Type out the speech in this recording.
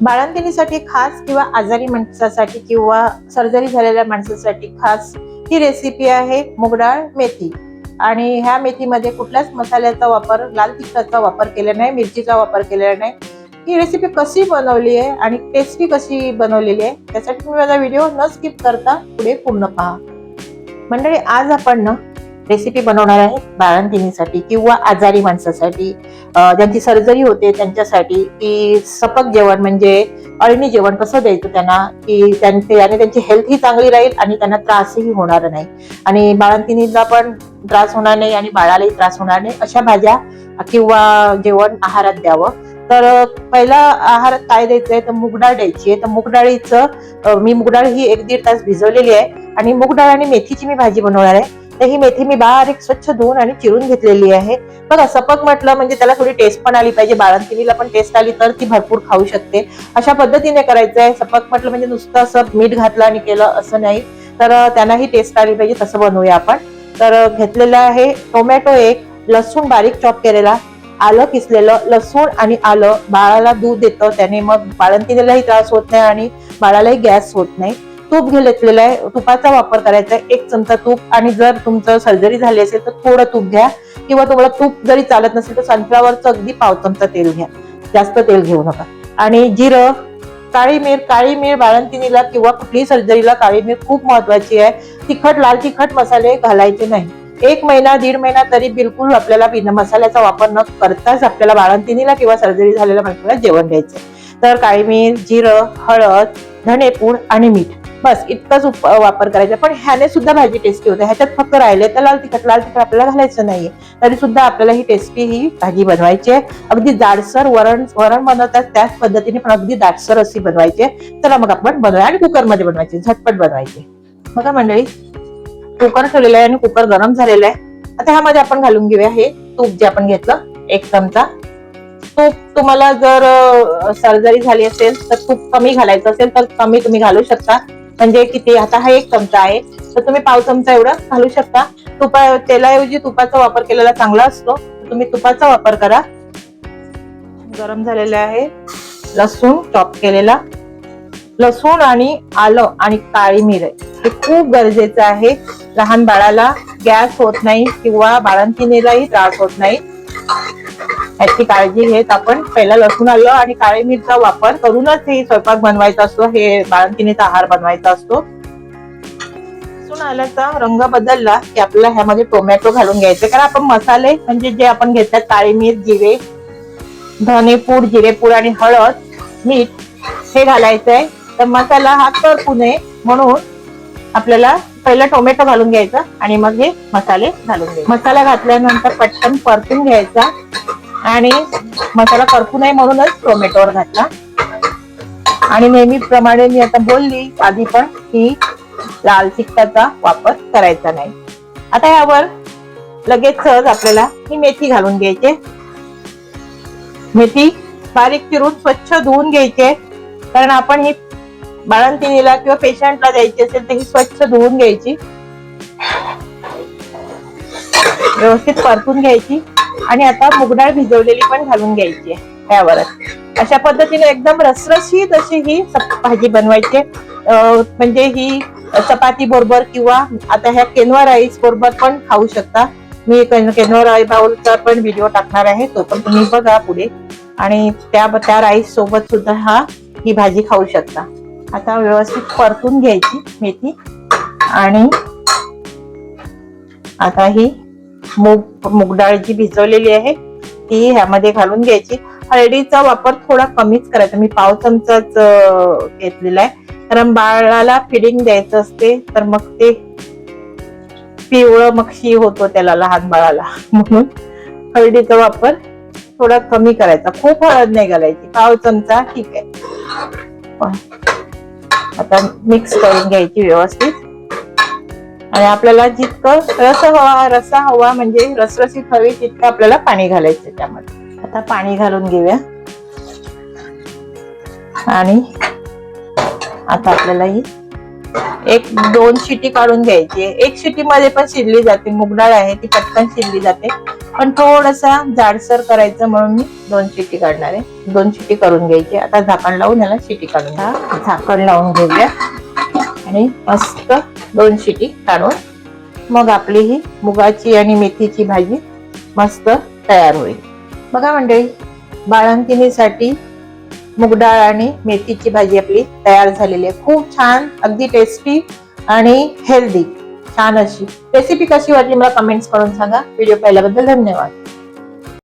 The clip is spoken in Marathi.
बाळंतिणीसाठी खास किंवा आजारी माणसासाठी किंवा सर्जरी झालेल्या माणसासाठी खास ही रेसिपी आहे मुगडाळ मेथी. आणि ह्या मेथीमध्ये कुठल्याच मसाल्याचा वापर लाल तिखटाचा वापर केला नाही मिरचीचा वापर केलेला नाही. ही रेसिपी कशी बनवली आहे आणि टेस्टी कशी बनवलेली आहे त्यासाठी तुम्ही माझा व्हिडिओ न स्किप करता पुढे पूर्ण पहा. मंडळी आज आपण ना रेसिपी बनवणार आहे बाळंतिणीसाठी किंवा आजारी माणसासाठी. ज्यांची सर्जरी होते त्यांच्यासाठी की सपक जेवण म्हणजे अळणी जेवण कसं द्यायचं त्यांना की त्यांचे आणि त्यांची हेल्थ ही चांगली राहील आणि त्यांना त्रासही होणार नाही. आणि बाळंतिणीला पण त्रास होणार नाही आणि बाळालाही त्रास होणार नाही अशा भाज्या किंवा जेवण आहारात द्यावं. तर पहिला आहारात काय द्यायचं आहे? तर मुगडाळ द्यायची आहे. तर मुगडाळीचं डाळीचं मी मुगडाळ ही एक दीड तास भिजवलेली आहे आणि मुगडाळ आणि मेथीची मी भाजी बनवणार आहे. तर ही मेथी मी बारीक स्वच्छ धुवून आणि चिरून घेतलेली आहे. बघा सपक म्हटलं म्हणजे त्याला थोडी टेस्ट पण आली पाहिजे. बाळंतिणीला पण टेस्ट आली तर ती भरपूर खाऊ शकते. अशा पद्धतीने करायचं आहे. सपक म्हटलं म्हणजे नुसतं असं मीठ घातलं आणि केलं असं नाही. तर त्यांनाही टेस्ट आली पाहिजे. तसं बनवूया आपण. तर घेतलेलं आहे टोमॅटो एक लसूण बारीक चॉप केलेला. आलं किसलेलं लसूण आणि आलं. बाळाला दूध देतं त्याने. मग बाळंतिणीलाही त्रास होत नाही आणि बाळालाही गॅस होत नाही. तूप घेतलेलं आहे. तुपाचा वापर करायचा आहे. एक चमचा तूप आणि जर तुमचं सर्जरी झाली असेल तर थोडं तूप घ्या. किंवा तुम्हाला तूप जरी चालत नसेल तर सनफ्लावरचं अगदी पाव चमचा तेल घ्या. जास्त तेल घेऊ नका. आणि जिरं काळी मिर काळी मिर बाळंतिणीला किंवा कुठलीही सर्जरीला काळी मिर खूप महत्वाची आहे. तिखट लाल तिखट मसाले घालायचे नाही. एक महिना दीड महिना तरी बिलकुल आपल्याला बिना मसाल्याचा वापर न करताच आपल्याला बाळंतिणीला किंवा सर्जरी झालेल्या माणसाला जेवण द्यायचं तर काळी मिर जिरं हळद धनेपूड आणि मीठ. बस इतकाच उप- वापर करायचा. पण ह्याने सुद्धा भाजी टेस्टी होते. ह्याच्यात फक्त राहिले तर लाल तिखट. लाल तिखट आपल्याला घालायचं नाहीये. तरी सुद्धा आपल्याला ही टेस्टी ही भाजी बनवायची आहे. अगदी जाडसर वरण वरण बनवतात त्याच पद्धतीने पण अगदी दाटसर अशी बनवायची आहे. तर मग आपण बनवूया आणि कुकरमध्ये बनवायची झटपट बनवायची बघा मंडळी कुकर ठेवलेलं आहे आणि कुकर गरम झालेलं आहे. आता ह्यामध्ये आपण घालून घेऊया हे तूप जे आपण घेतलं एक चमचा. तूप तुम्हाला जर सर्जरी झाली असेल तर तूप कमी घालायचं असेल तर कमी तुम्ही घालू शकता. म्हणजे किती आता हा एक चमचा आहे. तर तुम्ही पाव चमचा एवढं घालू शकता. तुपा तेलाऐवजी तुपाचा वापर केलेला चांगला असतो. तुम्ही तुपाचा वापर करा. गरम झालेले आहे. लसूण चॉप केलेला. लसूण आणि आलं आणि काळी मिर. हे खूप गरजेचं आहे. लहान बाळाला गॅस होत नाही किंवा बाळंतिणीलाही त्रास होत नाही. याची काळजी घेत आपण पहिला लसूण आलं आणि काळी मिरचा वापर करूनच हे स्वयंपाक बनवायचा असतो हे बाळंतिणीचा आहार बनवायचा असतो. लसूण आल्याचा रंग बदलला की आपल्याला ह्यामध्ये टोमॅटो घालून घ्यायचे. कारण आपण मसाले म्हणजे जे आपण घेतल्यात काळी मिर जिरे धनेपूड जिरेपूड आणि हळद मीठ हे घालायचं आहे. तर मसाला हा करपू नये म्हणून आपल्याला पहिला टोमॅटो घालून घ्यायचा आणि मग हे मसाले घालून घ्यायचे. मसाला घातल्यानंतर पटकन परतून घ्यायचा. आणि मसाला करपू नये म्हणूनच टोमॅटोवर घातला. आणि नेहमीप्रमाणे मी आता बोलली आधी पण की लाल तिखटाचा वापर करायचा नाही. आता यावर लगेच सहज आपल्याला ही मेथी घालून घ्यायची. मेथी बारीक चिरून स्वच्छ धुवून घ्यायचे. कारण आपण ही बाळंतिणीला किंवा पेशंटला द्यायची असेल तर ही स्वच्छ धुवून घ्यायची. व्यवस्थित परतून घ्यायची. आणि आता मुगडाळ भिजवलेली पण घालून घ्यायची त्यावरच. अशा पद्धतीने एकदम रसरशीत अशी ही भाजी बनवायची. म्हणजे ही चपाती बरोबर किंवा आता ह्या केनवा राईस बरोबर पण खाऊ शकता. मी केनवा राई बाऊलचा पण व्हिडिओ टाकणार आहे तो पण तुम्ही बघा पुढे. आणि त्या त्या राईस सोबत सुद्धा हा ही भाजी खाऊ शकता. आता व्यवस्थित परतून घ्यायची मेथी. आणि आता ही मूग मूग डाळ जी भिजवलेली आहे. ती ह्यामध्ये घालून घ्यायची. हळदीचा वापर थोडा कमीच करायचा. मी पाव चमचाच घेतलेला आहे. कारण बाळाला फिडिंग द्यायचं असते तर मग ते पिवळं मक्षी होतो त्याला लहान बाळाला. म्हणून हळदीचा वापर थोडा कमी करायचा. खूप हळद नाही घालायची. पाव चमचा ठीक आहे. पण आता मिक्स करून घ्यायची व्यवस्थित. आणि आपल्याला जितकं रस हवा रसा हवा म्हणजे रसरसीत हवी तितकं आपल्याला पाणी घालायचं त्यामध्ये. आता पाणी घालून घेऊया. आणि आता आपल्याला ही एक दोन शिटी काढून घ्यायची एक शिटी मध्ये पण शिरली जाते. मुगडाळ आहे ती पटकन शिरली जाते. पण थोडासा जाडसर करायचं म्हणून मी दोन शिटी काढणार आहे. दोन शिटी करून घ्यायची आता झाकण लावून याला शिटी काढून झाकण लावून घेऊया. आणि मस्त दोन शिटी काढून मग आपली ही मुगाची आणि मेथीची भाजी मस्त तयार होईल. बघा मंडळी बाळंतिणीसाठी मुगडाळ आणि मेथीची भाजी आपली तयार झालेली आहे. खूप छान अगदी टेस्टी आणि हेल्दी छान अशी. रेसिपी कशी वाटली मला कमेंट्स करून सांगा. व्हिडिओ पाहिल्याबद्दल धन्यवाद.